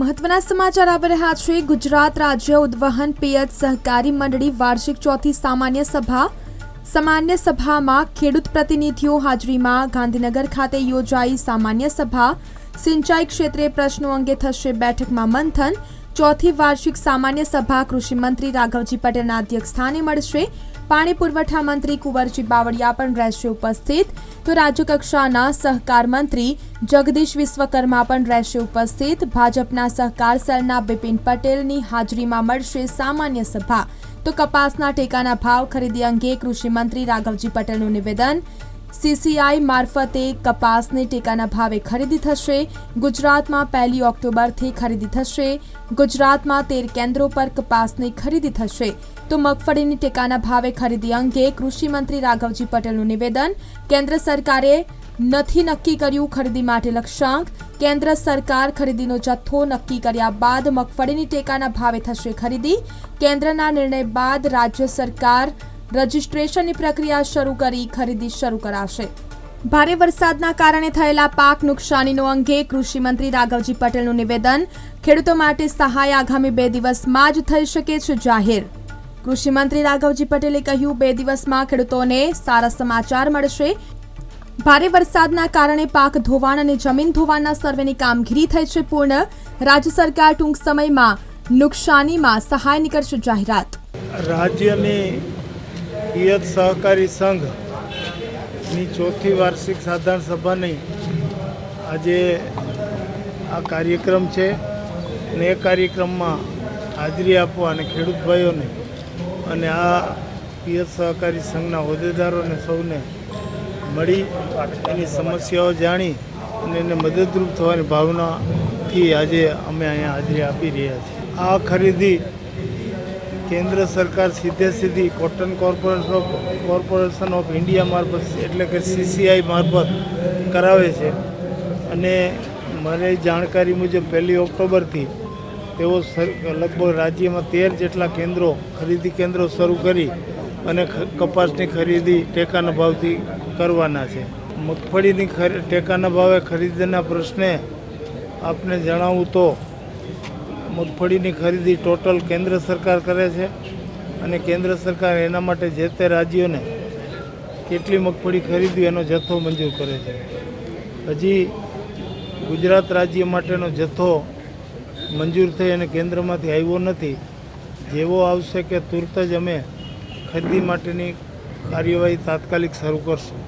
મહત્વના સમાચાર આવી રહ્યા છે. ગુજરાત રાજ્ય ઉદ્વહન પિયત સહકારી મંડળી વાર્ષિક ચોથી સામાન્ય સભા, સામાન્ય સભામાં ખેડૂત પ્રતિનિધિઓ હાજરીમાં ગાંધીનગર ખાતે યોજાઈ સામાન્ય સભા. સિંચાઈ ક્ષેત્રે પ્રશ્નો અંગે થશે બેઠકમાં મંથન. ચોથી વાર્ષિક સામાન્ય સભા કૃષિમંત્રી રાઘવજી પટેલના અધ્યક્ષ સ્થાને મળશે. પાણી પુરવઠા મંત્રી કુંવરજી બાવળિયા પણ રહેશે ઉપસ્થિત. તો રાજ્યકક્ષાના સહકાર મંત્રી જગદીશ વિશ્વકર્મા પણ રહેશે ઉપસ્થિત. ભાજપના સહકાર સેલના બિપિન પટેલની હાજરીમાં મળશે સામાન્ય સભા. તો કપાસના ટેકાના ભાવ ખરીદી અંગે કૃષિ મંત્રી રાઘવજી પટેલનું નિવેદન. સીસીઆઈ મારફતે કપાસની ટેકાના ભાવે ખરીદી થશે. ગુજરાતમાં પહેલી ઓક્ટોબરથી ખરીદી થશે. ગુજરાતમાં તેર કેન્દ્રો પર કપાસની ખરીદી થશે. તો મગફળીની ટેકાના ભાવે ખરીદી અંગે કૃષિમંત્રી રાઘવજી પટેલનું નિવેદન. કેન્દ્ર સરકારે નથી નક્કી કર્યું ખરીદી માટે લક્ષ્યાંક. કેન્દ્ર સરકાર ખરીદીનો જથ્થો નક્કી કર્યા બાદ મગફળીની ટેકાના ભાવે થશે ખરીદી. કેન્દ્રના નિર્ણય બાદ રાજ્ય સરકાર રજિસ્ટ્રેશનની પ્રક્રિયા શરૂ કરી, ખરીદી શરૂ કરાશે. ભારે વરસાદના કારણે થયેલા પાક નુકસાનીનો અંગે કૃષિમંત્રી રાઘવજી પટેલનું નિવેદન, ખેડૂતો માટે સહાય આગામી બે દિવસમાં જ થઈ શકે છે જાહેર. કૃષિમંત્રી રાઘવજી પટેલે કહ્યું, બે દિવસમાં ખેડૂતોને સારા સમાચાર મળશે. ભારે વરસાદના કારણે પાક ધોવાણ અને જમીન ધોવાણના સર્વેની કામગીરી થઈ છે પૂર્ણ. રાજ્ય સરકાર ટૂંક સમયમાં નુકસાનીમાં સહાયની કરશે જાહેરાત. રાજ્યની પિયત સહકારી સંઘની ચોથી વાર્ષિક સાધારણ સભાની આજે આ કાર્યક્રમ છે અને એ કાર્યક્રમમાં હાજરી આપવા અને ખેડૂત ભાઈઓને અને આ પિયત સહકારી સંઘના હોદ્દેદારોને સૌને મળી એની સમસ્યાઓ જાણી અને એને મદદરૂપ થવાની ભાવનાથી આજે અમે અહીંયા હાજરી આપી રહ્યા છીએ. આ ખરીદી કેન્દ્ર સરકાર સીધે સીધી cotton corporation of corporation of India મારફત, એટલે કે સીસીઆઈ મારફત કરાવે છે. અને મારે જાણકારી મુજબ પહેલી ઓક્ટોબરથી તેઓ લગભગ રાજ્યમાં તેર જેટલા કેન્દ્રો, ખરીદી કેન્દ્રો શરૂ કરી અને કપાસની ખરીદી ટેકાના ભાવથી કરવાના છે. મગફળીની ખરી ટેકાના ભાવે ખરીદીના પ્રશ્ને આપને જણાવું તો મગફળીની ખરીદી ટોટલ કેન્દ્ર સરકાર કરે છે અને કેન્દ્ર સરકાર એના માટે જે તે રાજ્યોને કેટલી મગફળી ખરીદવી એનો જથ્થો મંજૂર કરે છે. હજી ગુજરાત રાજ્ય માટેનો જથ્થો મંજૂર થઈ અને કેન્દ્રમાંથી આવ્યો નથી. જેવો આવશે કે તુરત જ અમે ખરીદી માટેની કાર્યવાહી તાત્કાલિક શરૂ કરશું.